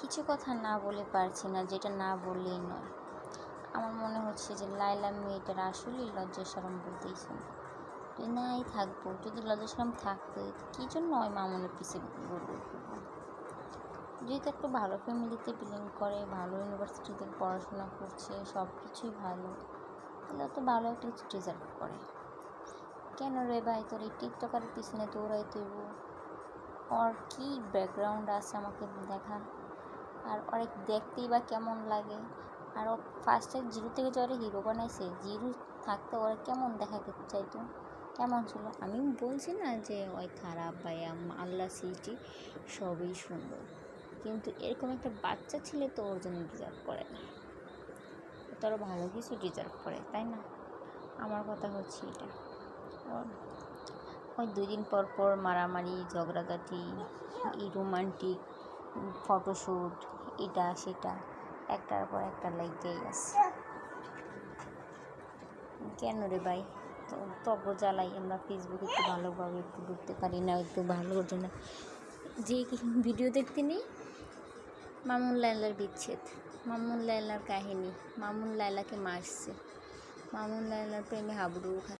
কিছু কথা না বলে পারছি না, যেটা না বললেই নয়। আমার মনে হচ্ছে যে লাইলা মেয়েটার আসলেই লজ্জা সরম বলতেই তুই নাই থাকব, যদি লজ্জা সরম থাকতো কী জন্য ওই মামুনের পিছিয়ে ঘুরবো? যেহেতু একটা ভালো ফ্যামিলিতে বিলং করে, ভালো ইউনিভার্সিটিতে পড়াশোনা করছে সব কিছুই ভালো, তাহলে তো ভালো একটা কিছু ডিজার্ভ করে। কেন রে ভাই, তোর এই টিকটকারের পিছনে দৌড়াই তুইব ওর কী ব্যাকগ্রাউন্ড আছে আমাকে দেখা আর অনেক দেখতেই বা কেমন লাগে। আর ফার্স্টে জিরো থেকে যে হিরো বানাইছে, জিরো থাকতে ওরা কেমন দেখা চাইতো? কেমন ছিল? আমি বলছি না যে ওই খারাপ বা আল্লাহ সৃষ্টি সবই সুন্দর। কিন্তু এরকম একটা বাচ্চা ছেলে তো ওর জন্য ডিজার্ভ করে না। ও তো আরও ভালো কিছু ডিজার্ভ করে, তাই না? আমার কথা হচ্ছে এটা। ওই দুই দিন পর পর মারামারি, ঝগড়াঝাটি, এই রোমান্টিক ফটোশ্যুট এটা, সেটা, একটার পর একটা লাইটেই আছে। কেন রে ভাই? তব জ্বালাই, আমরা ফেসবুকে একটু ভালোভাবে একটু ঢুকতে পারি না, একটু ভালো ওঠে না। যে ভিডিও দেখতে নেই? মামুন লাইলার বিচ্ছেদ, মামুন লাইলার কাহিনী, মামুন লাইলাকে মারছে, মামুন লাইলার প্রেমে হাবুডুবু